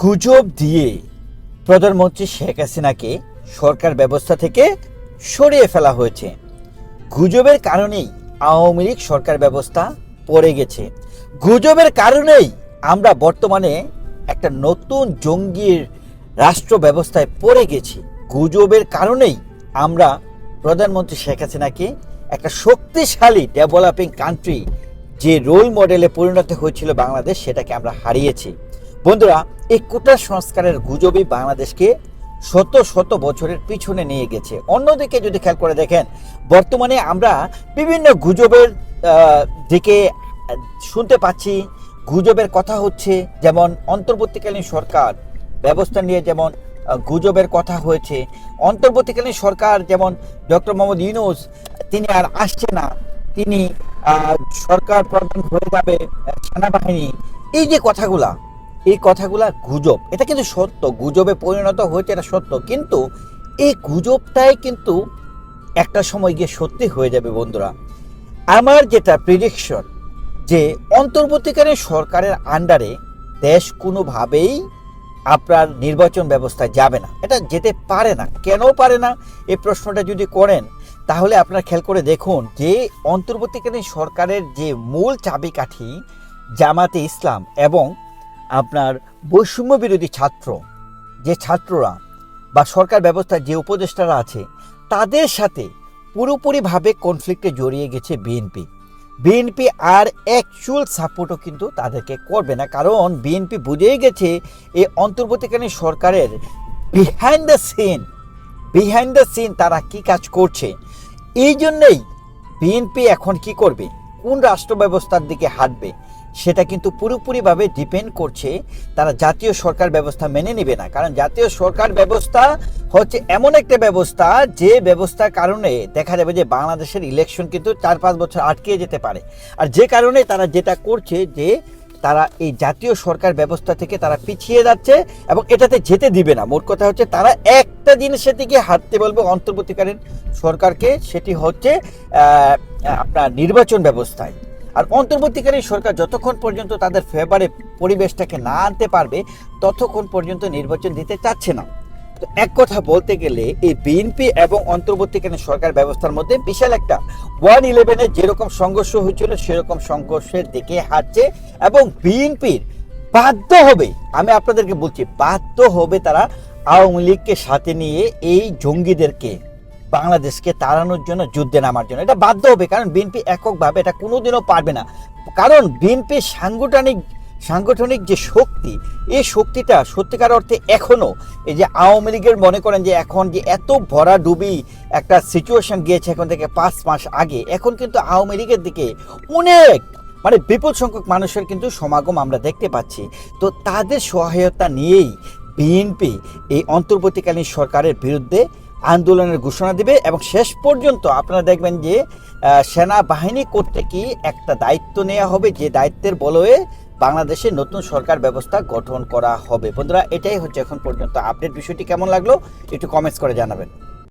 গুজব দিয়ে প্রধানমন্ত্রী শেখ হাসিনাকে সরকার ব্যবস্থা থেকে সরিয়ে ফেলা হয়েছে। গুজবের কারণেই আওয়ামী লীগ সরকার ব্যবস্থা পড়ে গেছে। গুজবের কারণেই আমরা বর্তমানে একটা নতুন জঙ্গির রাষ্ট্র ব্যবস্থায় পড়ে গেছি। গুজবের কারণেই আমরা প্রধানমন্ত্রী শেখ হাসিনাকে একটা শক্তিশালী ডেভেলপিং কান্ট্রি যে রোল মডেলে পরিণত হয়েছিল বাংলাদেশ, সেটাকে আমরা হারিয়েছি। বন্ধুরা, এই কোটা সংস্কারের গুজবই বাংলাদেশকে শত শত বছরের পিছনে নিয়ে গেছে। অন্যদিকে যদি খেয়াল করে দেখেন, বর্তমানে আমরা বিভিন্ন গুজবের দিকে শুনতে পাচ্ছি। গুজবের কথা হচ্ছে যেমন অন্তর্বর্তীকালীন সরকার ব্যবস্থা নিয়ে যেমন গুজবের কথা হয়েছে। অন্তর্বর্তীকালীন সরকার যেমন ডক্টর মোহাম্মদ ইউনুস, তিনি আর আসছে না। তিনি সরকার প্রধান হয়ে যাবে সেনাবাহিনী। এই যে কথাগুলা এই কথাগুলা গুজব, এটা কিন্তু সত্য, গুজবে পরিণত হয়েছে এটা সত্য, কিন্তু এই গুজবটাই কিন্তু একটা সময় গিয়ে সত্যি হয়ে যাবে বন্ধুরা। আমার যেটা প্রিডিকশন যে অন্তর্বর্তীকালীন সরকারের আন্ডারে দেশ কোনোভাবেই আপনার নির্বাচন ব্যবস্থায় যাবে না। এটা যেতে পারে না। কেন পারে না? এই প্রশ্নটা যদি করেন, তাহলে আপনারা খেয়াল করে দেখুন যে অন্তর্বর্তীকালীন সরকারের যে মূল চাবিকাঠি জামাতে ইসলাম এবং আপনার বৈষম্য বিরোধী ছাত্র, যে ছাত্ররা বা সরকার ব্যবস্থার যে উপদেষ্টারা আছে, তাদের সাথে পুরোপুরিভাবে কনফ্লিক্টে জড়িয়ে গেছে বিএনপি বিএনপি আর অ্যাকচুয়াল সাপোর্টও কিন্তু তাদেরকে করবে না, কারণ বিএনপি বুঝেই গেছে এই অন্তর্বর্তীকালীন সরকারের behind the scene behind the scene তারা কি কাজ করছে। এই জন্যেই বিএনপি এখন কি করবে? কোন রাষ্ট্র ব্যবস্থার দিকে হাঁটবে? সেটা কিন্তু পুরোপুরিভাবে ডিপেন্ড করছে তারা জাতীয় সরকার ব্যবস্থা মেনে নেবে না। কারণ জাতীয় সরকার ব্যবস্থা হচ্ছে এমন একটা ব্যবস্থা যে ব্যবস্থার কারণে দেখা যাবে যে বাংলাদেশের ইলেকশন কিন্তু চার পাঁচ বছর আটকে যেতে পারে। আর যে কারণে তারা যেটা করছে যে তারা এই জাতীয় সরকার ব্যবস্থা থেকে তারা পিছিয়ে যাচ্ছে এবং এটাতে যেতে দিবে না। মোট কথা হচ্ছে তারা একটা জিনিসের দিকে হাঁটতে বলবে অন্তর্বর্তীকালীন সরকারকে, সেটি হচ্ছে আপনার নির্বাচন ব্যবস্থায়। আর অন্তর্বর্তীকালীন সরকার যতক্ষণ পর্যন্ত তাদের ফেভারে পরিবেশটাকে না আনতে পারবে, ততক্ষণ পর্যন্ত নির্বাচন দিতে চাচ্ছে না। তো এক কথা বলতে গেলে, এই বিএনপি এবং অন্তর্বর্তীকালীন সরকার ব্যবস্থার মধ্যে বিশাল একটা ওয়ান ইলেভেনে যেরকম সংঘর্ষ হয়েছিল, সেরকম সংঘর্ষের দিকে হাঁটছে এবং বিএনপির বাধ্য হবে, আমি আপনাদেরকে বলছি, বাধ্য হবে তারা আওয়ামী লীগকে সাথে নিয়ে এই জঙ্গিদেরকে বাংলাদেশকে তাড়ানোর জন্য যুদ্ধে নামার জন্য। এটা বাধ্য হবে, কারণ বিএনপি এককভাবে এটা কোনোদিনও পারবে না। কারণ বিএনপি সাংগঠনিক সাংগঠনিক যে শক্তি, এই শক্তিটা সত্যিকার অর্থে এখনও এই যে আওয়ামী লীগের মনে করেন যে এখন যে এত ভরা ডুবি একটা সিচুয়েশন গিয়েছে এখন থেকে পাঁচ মাস আগে, এখন কিন্তু আওয়ামী লীগের দিকে অনেক মানে বিপুল সংখ্যক মানুষের কিন্তু সমাগম আমরা দেখতে পাচ্ছি। তো তাদের সহায়তা নিয়েই বিএনপি এই অন্তর্বর্তীকালীন সরকারের বিরুদ্ধে আন্দোলনের ঘোষণা দিবে এবং শেষ পর্যন্ত আপনারা দেখবেন যে সেনাবাহিনী করতে কি একটা দায়িত্ব নেওয়া হবে। যে দায়িত্বের বলয়ে বাংলাদেশে নতুন সরকার ব্যবস্থা গঠন করা হবে। বন্ধুরা, এটাই হচ্ছে এখন পর্যন্ত আপডেট। বিষয়টি কেমন লাগল একটু কমেন্টস করে জানাবেন।